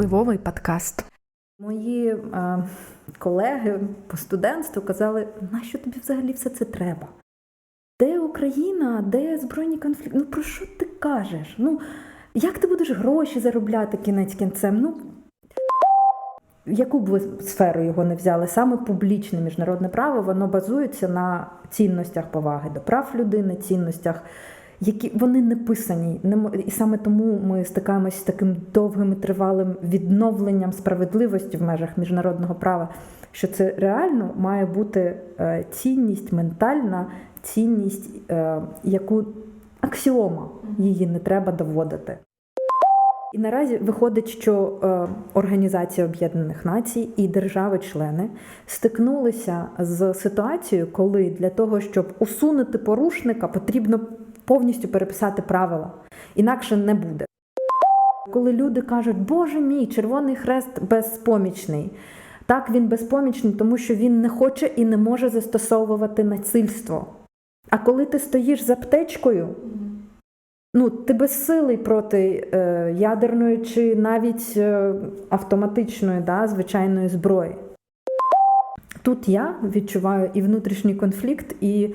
Впливовий подкаст. Мої е, колеги по студентству казали, нащо тобі взагалі все це треба? Де Україна, де збройні конфлікти? Ну про що ти кажеш? Ну, як ти будеш гроші заробляти кінець кінцем? Ну, яку б ви сферу його не взяли, саме публічне міжнародне право, воно базується на цінностях поваги до прав людини, цінностях, які вони не писані. І саме тому ми стикаємося з таким довгим і тривалим відновленням справедливості в межах міжнародного права, що це реально має бути е, цінність ментальна, цінність, е, яку аксіома її не треба доводити. І наразі виходить, що е, Організація Об'єднаних Націй і держави-члени стикнулися з ситуацією, коли для того, щоб усунути порушника, потрібно повністю переписати правила, інакше не буде. Коли люди кажуть, Боже мій, Червоний Хрест безпомічний. Так, він безпомічний, тому що він не хоче і не може застосовувати насильство. А коли ти стоїш з аптечкою, ну, ти безсилий проти е, ядерної чи навіть е, автоматичної, да, звичайної зброї. Тут я відчуваю і внутрішній конфлікт, і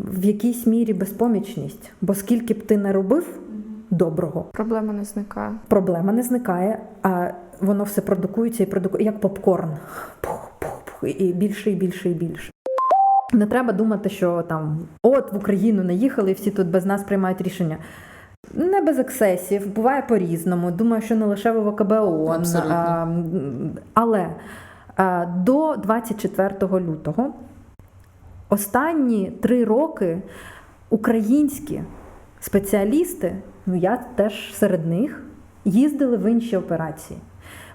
в якійсь мірі безпомічність. Бо скільки б ти не робив доброго, Проблема не зникає. проблема не зникає, а воно все продукується і продукує, як попкорн. Пух, пух, пух, і більше, і більше, і більше. Не треба думати, що там от в Україну не їхали, і всі тут без нас приймають рішення. Не без ексцесів, буває по-різному. Думаю, що не лише в ОКБ ООН. А, але а, до 24 лютого останні три роки українські спеціалісти, ну я теж серед них, їздили в інші операції.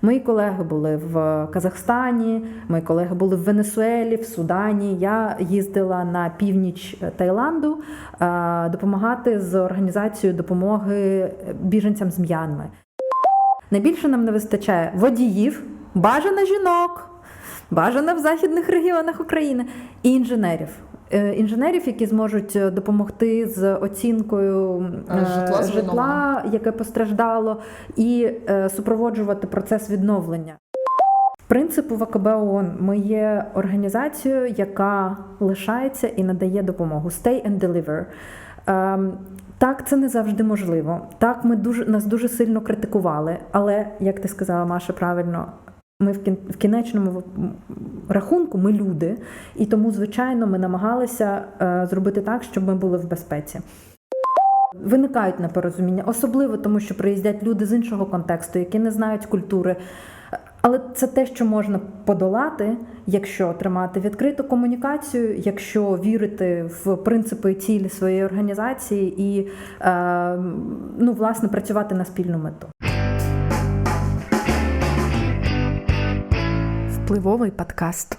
Мої колеги були в Казахстані, мої колеги були в Венесуелі, в Судані. Я їздила на північ Таїланду е, допомагати з організацією допомоги біженцям з М'янми. Найбільше нам не вистачає водіїв, бажано жінок, бажано в західних регіонах України і інженерів. Е, Інженерів, які зможуть е, допомогти з оцінкою е, житла житла, яке постраждало, і супроводжувати процес відновлення. Принципу в АКБ ООН ми є організацією, яка лишається і надає допомогу. Stay and deliver. Ем, так, це не завжди можливо. Так, ми дуже нас дуже сильно критикували, але як ти сказала, Маша, правильно. Ми в кін- в кінечному рахунку ми люди, і тому, звичайно, ми намагалися е, зробити так, щоб ми були в безпеці. Виникають непорозуміння, особливо тому, що приїздять люди з іншого контексту, які не знають культури. Але це те, що можна подолати, якщо тримати відкриту комунікацію, якщо вірити в принципи і цілі своєї організації і е, ну, власне працювати на спільну мету. Впливовий подкаст.